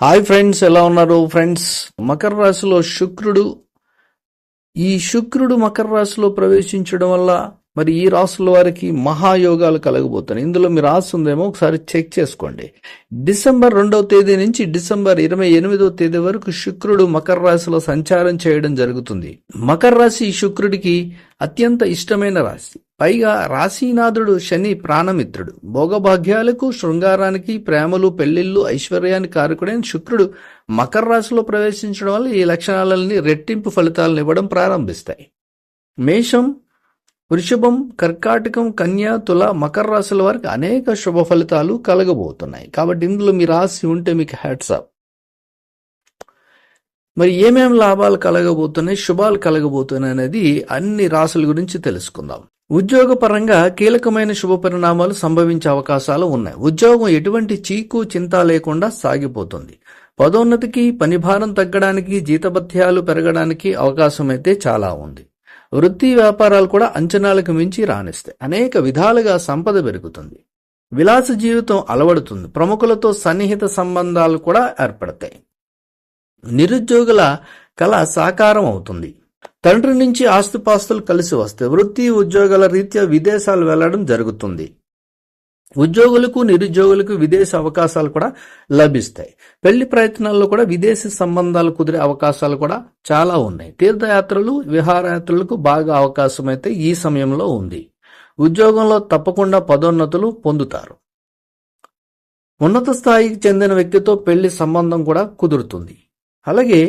Hi friends ఎలా ఉన్నారు? Friends Makar రాశిలో శుక్రుడు ఈ శుక్రుడు మకర రాశిలో ప్రవేశించడం వల్ల మరి ఈ రాశుల వారికి మహాయోగాలు కలగబోతున్నాయి. ఇందులో మీ రాసి ఉందేమో ఒకసారి చెక్ చేసుకోండి. డిసెంబర్ రెండవ తేదీ నుంచి డిసెంబర్ ఇరవై ఎనిమిదవ తేదీ వరకు శుక్రుడు మకర రాశిలో సంచారం చేయడం జరుగుతుంది. మకర రాశి ఈ శుక్రుడికి అత్యంత ఇష్టమైన రాశి. పైగా రాశీనాథుడు శని ప్రాణమిత్రుడు. భోగభాగ్యాలకు శృంగారానికి ప్రేమలు పెళ్ళిళ్ళు ఐశ్వర్యానికి కారకుడైన శుక్రుడు మకర రాశిలో ప్రవేశించడం వల్ల ఈ లక్షణాలన్నీ రెట్టింపు ఫలితాలను ఇవ్వడం ప్రారంభిస్తాయి. మేషం వృషభం కర్కాటకం కన్యా తుల మకర రాశుల వారికి అనేక శుభ ఫలితాలు కలగబోతున్నాయి. కాబట్టి ఇందులో మీ రాశి ఉంటే మీకు హ్యాట్సాప్ మరి ఏమేమి లాభాలు కలగబోతున్నాయి శుభాలు కలగబోతున్నాయి అనేది అన్ని రాశుల గురించి తెలుసుకుందాం. ఉద్యోగపరంగా కీలకమైన శుభ పరిణామాలు సంభవించే అవకాశాలు ఉన్నాయి. ఉద్యోగం ఎటువంటి చీకు చింత లేకుండా సాగిపోతుంది. పదోన్నతికి పనిభారం తగ్గడానికి జీతభత్యాలు పెరగడానికి అవకాశం అయితే చాలా ఉంది. వృత్తి వ్యాపారాలు కూడా అంచనాలకు మించి రాణిస్తాయి. అనేక విధాలుగా సంపద పెరుగుతుంది. విలాస జీవితం అలవడుతుంది. ప్రముఖులతో సన్నిహిత సంబంధాలు కూడా ఏర్పడతాయి. నిరుద్యోగుల కళ సాకారం అవుతుంది. తండ్రి నుంచి ఆస్తుపాస్తులు కలిసి వస్తాయి వృత్తి ఉద్యోగాల రీత్యా విదేశాలు వెళ్ళడం జరుగుతుంది. ఉద్యోగులకు నిరుద్యోగులకు విదేశీ అవకాశాలు కూడా లభిస్తాయి. పెళ్ళి ప్రయత్నాల్లో కూడా విదేశీ సంబంధాలు కుదిరే అవకాశాలు కూడా చాలా ఉన్నాయి. తీర్థయాత్రలు విహారయాత్రలకు బాగా అవకాశం అయితే ఈ సమయంలో ఉంది. ఉద్యోగంలో తప్పకుండా పదోన్నతులు పొందుతారు. ఉన్నత స్థాయికి చెందిన వ్యక్తితో పెళ్ళి సంబంధం కూడా కుదురుతుంది. అలాగే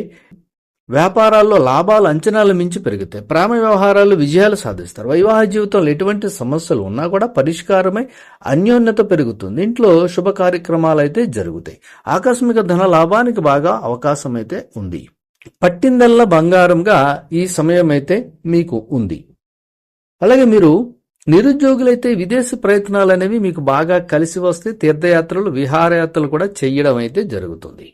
వ్యాపారాల్లో లాభాలు అంచనాలు మించి పెరుగుతాయి ప్రేమ వ్యవహారాలు విజయాలు సాధిస్తారు. వైవాహ జీవితంలో ఎటువంటి సమస్యలు ఉన్నా కూడా పరిష్కారమై అన్యోన్యత పెరుగుతుంది. ఇంట్లో శుభ కార్యక్రమాలు అయితే జరుగుతాయి. ఆకస్మిక ధన లాభానికి బాగా అవకాశం అయితే ఉంది. పట్టిందల్లా బంగారంగా ఈ సమయం అయితే మీకు ఉంది. అలాగే మీరు నిరుద్యోగులైతే విదేశీ ప్రయత్నాలు అనేవి మీకు బాగా కలిసి వస్తే తీర్థయాత్రలు విహారయాత్రలు కూడా చేయడం అయితే జరుగుతుంది.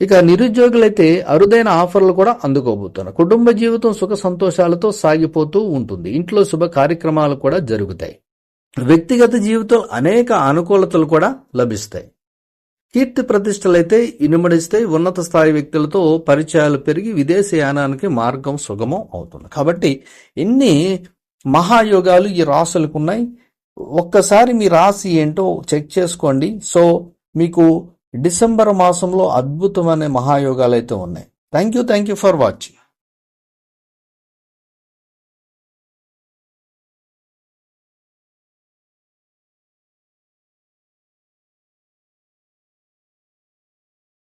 ఇక నిరుద్యోగులైతే అరుదైన ఆఫర్లు కూడా అందుకోబోతున్నారు. కుటుంబ జీవితం సుఖ సంతోషాలతో సాగిపోతూ ఉంటుంది. ఇంట్లో శుభ కార్యక్రమాలు కూడా జరుగుతాయి. వ్యక్తిగత జీవితం అనేక అనుకూలతలు కూడా లభిస్తాయి. కీర్తి ప్రతిష్టలైతే ఇనుమడిస్తాయి. ఉన్నత స్థాయి వ్యక్తులతో పరిచయాలు పెరిగి విదేశయానానికి మార్గం సుగమం అవుతుంది. కాబట్టి ఎన్ని మహాయోగాలు ఈ రాసులకు ఉన్నాయి. ఒక్కసారి మీ రాశి ఏంటో చెక్ చేసుకోండి. సో మీకు డిసెంబర్ మాసంలో అద్భుతమైన మహాయోగాలు అయితే ఉన్నాయి. Thank you thank you for watching